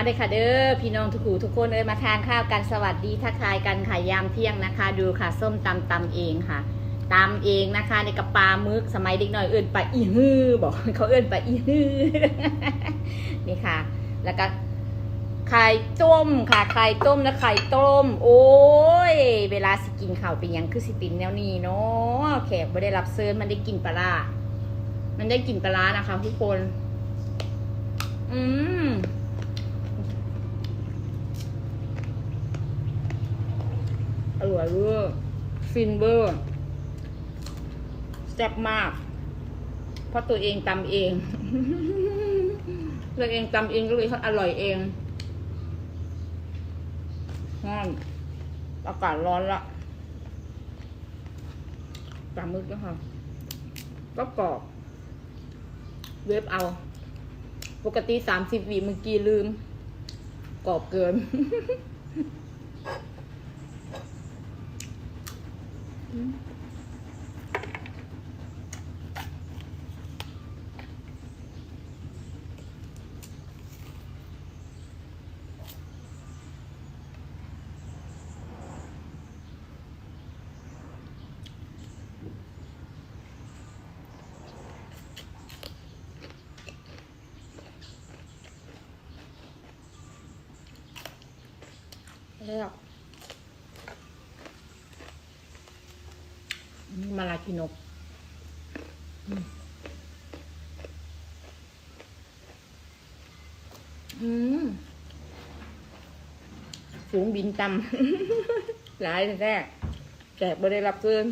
มาเลยค่ะเด้อพี่น้องทุกคู่ทุกคนเอ้ยมาทานข้าวกันสวัสดีทักทายกันค่ะยามเที่ยงนะคะ ดูค่ะส้มตำตำเองค่ะตำเองนะคะในกระปามึกสมัยเด็กหน่อยเอื่นปลาอีฮือบอกเขาเอื่นปลาอีฮือนี่ค่ะ แล้วก็ไข่ต้มค่ะไข่ต้มและไข่ต้ม โอ้ย เวลาสิกินข้าวเป็นยังคือสิปินแนวนี้เนาะแขกไม่ได้รับเซิร์นมันได้กินปลามันได้กินปลาร้านะคะทุกคน อืม อร่อยเวอร์ฟินเวอร์แซ่บมาก เพราะตัวเองตำเองตัวเองตำเองก็เลยอร่อยเองร้อนอากาศร้อนละปลาหมึกนะคะก็กรอบ เวฟเอา ปกติสามสิบวีเมื่อกี้ลืม กรอบเกิน แล้ว มาลาคินกอืมอืมฝูงบินตำหลายแท้แขกบ่ได้รับเกิน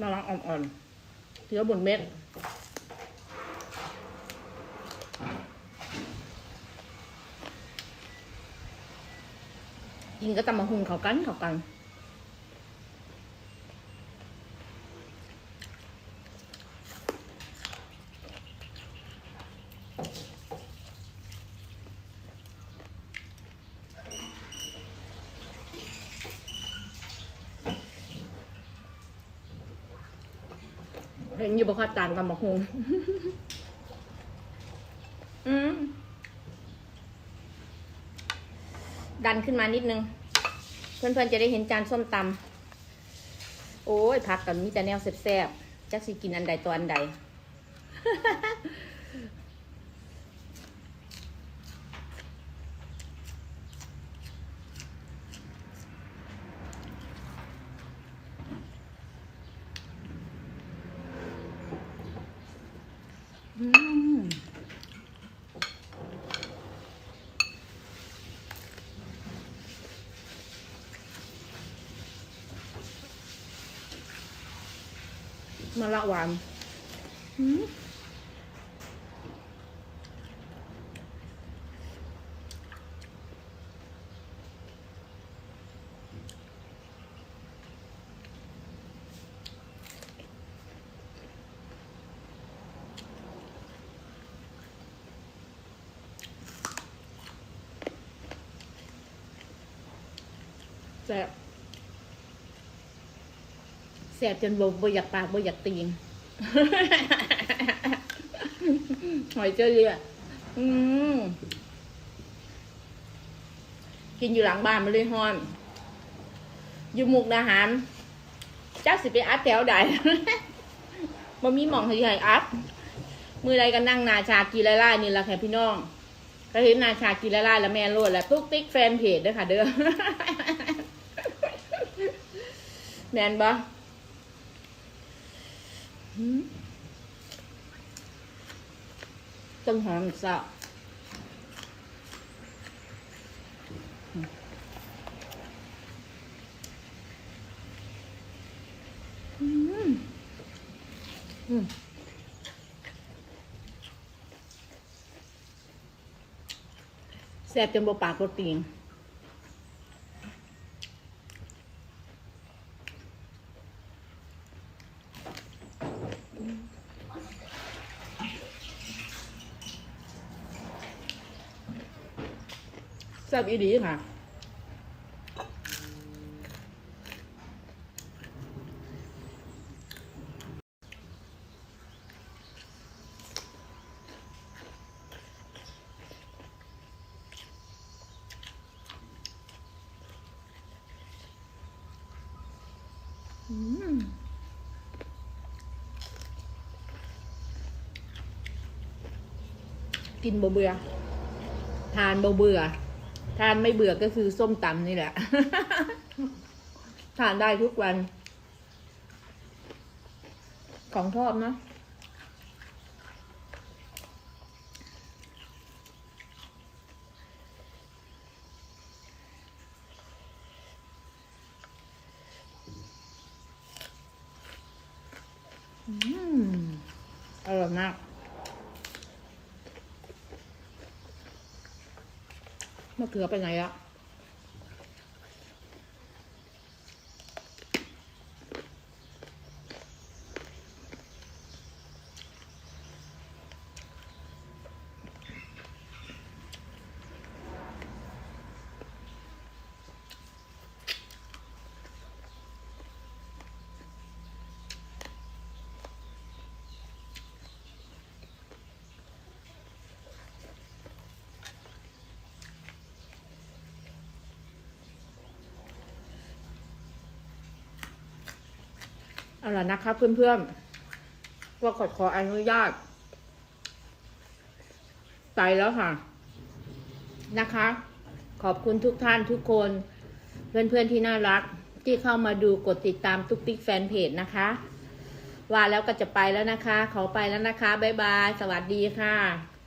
น่ารักอ่อนๆเคี้ยวบนเม็ด กินก็ตำมาหุงเขากันเขากันเห็นอยู่บ่ค่าจานตำมาหุง อืม ดันขึ้นมานิดนึง เพื่อนๆจะได้เห็นจานส้มตำโอ้ยผักกับมีแต่แนวแซ่บๆจักสิกินอันใดตัวอันใดอืม มะละหวานแซ่บ แซ่บจนบ่บ่อยากปากบ่อยากตีนหอยเจอเรืออืมกินอยู่หลังบ้านมาเลยฮอนอยู่มุกดาหารจ้าสิไปอัดแถวใดบ่มีหมองให้ใหญ่อัดมือใดก็นั่งนาชากีไล่ไล่นี่แหละค่ะพี่น้องก็เห็นนาชากีไล่ไล่แล้วแม่โลดแล้วทุกติ๊กแฟนเพจด้วยค่ะเด้อแมนบ่ ต้นหอมสับอืม อืมแซ่บจนบ่ปากบ่ตีน แซ่บอีดีค่ะ อืมกินเบื่อ ทานเบื่อ ทานไม่เบื่อก็คือส้มตำนี่แหละ ทานได้ทุกวัน ของชอบนะอืมอร่อยมาก มะเขือไปไหนอะ เอาละนะคะเพื่อนๆว่าขอขออนุญาตไปแล้วค่ะนะคะ ขอบคุณทุกท่านทุกคน เพื่อนๆที่น่ารักที่เข้ามาดูกดติดตามตุ๊กติ๊กแฟนเพจนะคะ ว่าแล้วก็จะไปแล้วนะคะ ขอไปแล้วนะคะ บ๊ายบาย สวัสดีค่ะ